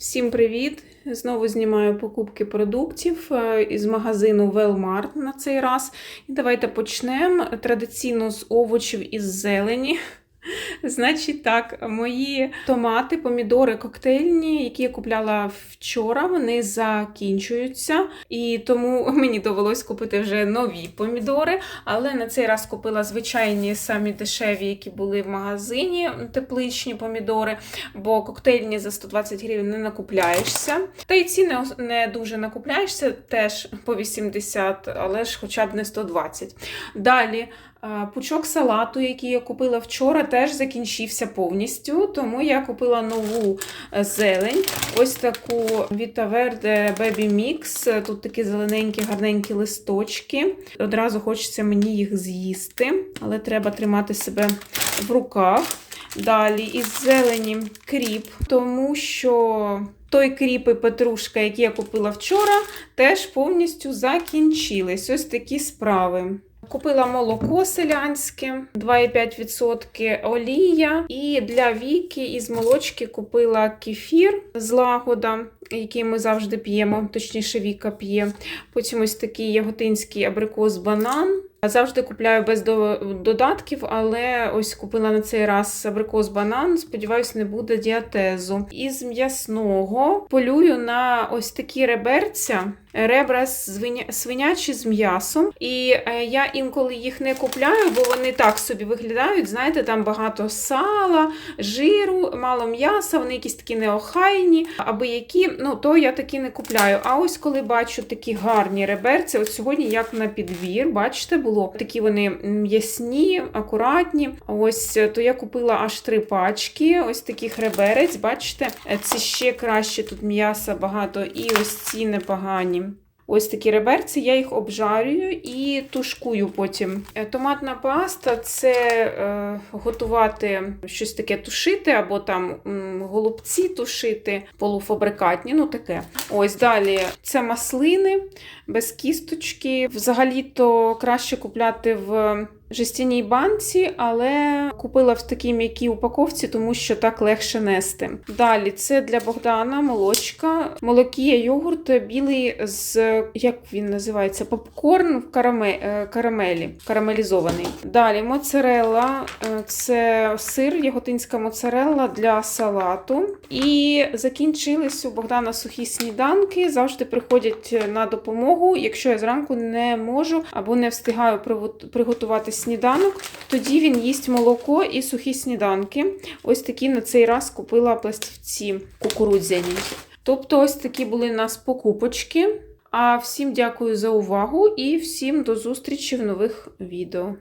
Всім привіт! Знову знімаю покупки продуктів е, із магазину Велмарт на цей раз. І давайте почнемо традиційно з овочів із зелені. Значить так, мої томати, помідори коктейльні, які я купляла вчора, вони закінчуються. І тому мені довелось купити вже нові помідори. Але на цей раз купила звичайні самі дешеві, які були в магазині, тепличні помідори, бо коктейльні за 120 гривень не накупляєшся. Та й ці не, не дуже накупляєшся, теж по 80, але ж хоча б не 120. Далі. Пучок салату, який я купила вчора, теж закінчився повністю, тому я купила нову е, зелень. Ось таку Vita Verde Baby Mix. Тут такі зелененькі, гарненькі листочки. Одразу хочеться мені їх з'їсти, але треба тримати себе в руках. Далі із зелені кріп, тому що той кріп і петрушка, які я купила вчора, теж повністю закінчились. Ось такі справи. Купила молоко селянське 2,5% олія. І для віки із молочки купила кефір з лагода, який ми завжди п'ємо, точніше, Віка п'є. Потім ось такий яготинський абрикос банан. Завжди купляю без додатків, але ось купила на цей раз абрикос банан. Сподіваюсь, не буде діатезу. Із м'ясного полюю на ось такі реберця. Ребра свинячі з м'ясом. І е, я інколи їх не купляю, бо вони так собі виглядають. Знаєте, там багато сала, жиру, мало м'яса, вони якісь такі неохайні, аби які, ну то я такі не купляю. А ось коли бачу такі гарні реберці, от сьогодні, як на підвір, бачите, було такі вони м'ясні, акуратні. Ось то я купила аж три пачки, ось таких реберець. Бачите, це ще краще тут м'яса багато, і ось ці непогані. Ось такі реберці, я їх обжарюю і тушкую потім. Томатна паста це е, готувати щось таке тушити, або там голубці тушити, полуфабрикатні, ну таке. Ось далі це маслини без кісточки. Взагалі-то краще купляти в жестяній банці, але купила в такій м'якій упаковці, тому що так легше нести. Далі це для Богдана молочка, молокія, йогурт білий з як він називається? Попкорн в караме, карамелі, карамелізований. Далі моцарелла, це сир, яготинська моцарелла для салату. І закінчились у Богдана сухі сніданки. Завжди приходять на допомогу, якщо я зранку не можу або не встигаю приготувати сніданок, тоді він їсть молоко і сухі сніданки. Ось такі на цей раз купила пластівці кукурудзяні. Тобто, ось такі були у нас покупочки. А всім дякую за увагу і всім до зустрічі в нових відео.